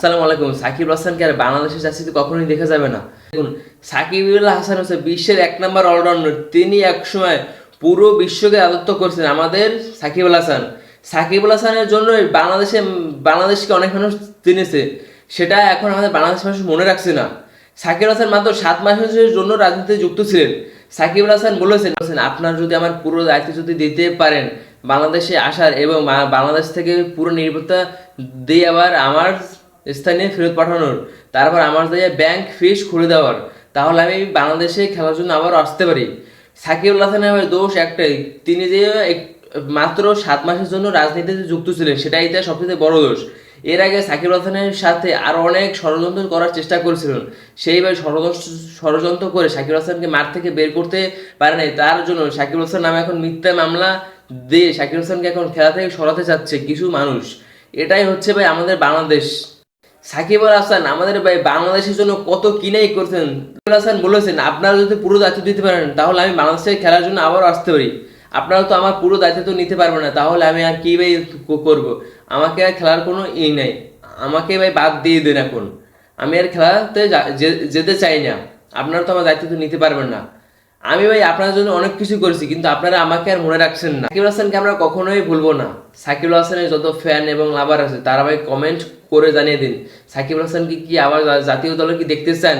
আসসালামু আলাইকুম। সাকিব হাসানকে আর বাংলাদেশের চাষিতে কখনোই দেখা যাবে না। দেখুন সাকিবুল্লাহ হাসান হচ্ছে বিশ্বের এক নম্বর অলরাউন্ডার। তিনি একসময় পুরো বিশ্বকে রাজত্ব করছেন আমাদের সাকিবুল হাসান। সাকিবুল হাসানের জন্য বাংলাদেশে বাংলাদেশকে অনেক মানুষ চিনেছে। সেটা এখন আমাদের বাংলাদেশ মানুষ মনে রাখছে না। সাকিব হাসান মাত্র সাত মাসের জন্য রাজনীতিতে যুক্ত ছিলেন। সাকিবুল হাসান বলেছেন, আপনার যদি আমার পুরো দায়িত্ব যদি দিতে পারেন বাংলাদেশে আসার এবং বাংলাদেশ থেকে পুরো নিরাপত্তা দিয়ে আবার আমার স্থানে ফেরত পাঠানোর। তারপর আমার দিয়ে ব্যাংক ফিস খুলে দেওয়ার, তাহলে আমি বাংলাদেশে খেলার জন্য আবার আসতে পারি। সাকিবুল হাসানের দোষ একটাই, তিনি যে মাত্র সাত মাসের জন্য রাজনীতিতে যুক্ত ছিলেন, সেটাই তার সবচেয়ে বড় দোষ। এর আগে সাকিব হাসানের সাথে আরও অনেক ষড়যন্ত্র করার চেষ্টা করেছিলেন। সেইভাবে ষড়যন্ত্র ষড়যন্ত্র করে সাকিব হাসানকে মাঠ থেকে বের করতে পারে নাই। তার জন্য সাকিব হাসান নামে এখন মিথ্যা মামলা দিয়ে সাকিব হাসানকে এখন খেলা থেকে সরাতে চাচ্ছে কিছু মানুষ। এটাই হচ্ছে ভাই আমাদের বাংলাদেশ। সাকিব আল হাসান, আমাদের ভাই বাংলাদেশের জন্য কত কিনাই করছেন। সাকিব হাসান বলেছেন, আপনারা যদি পুরো দায়িত্ব দিতে পারেন, তাহলে আমি বাংলাদেশের খেলার জন্য আবারও আসতে পারি। আপনারা তো আমার পুরো দায়িত্ব তো নিতে পারবেন না, তাহলে আমি আর কি ভাই করব? আমাকে আর খেলার কোনো ই নাই। আমাকে ভাই বাদ দিয়ে দেন এখন। আমি আর খেলাতে যেতে চাই না। আপনারা তো আমার দায়িত্ব তো নিতে পারবেন না। আমি ভাই আপনার জন্য অনেক কিছু করেছি, কিন্তু আপনারা আমাকে আর মনে রাখছেন না। সাকিব হাসানকে আমরা কখনোই ভুলবো না। সাকিব হাসানের যত ফ্যান এবং লাভার আছে, তারা ভাই কমেন্ট করে জানিয়ে দিন। সাকিব হাসানকে কি আবার জাতীয় দলে কি দেখতে চান?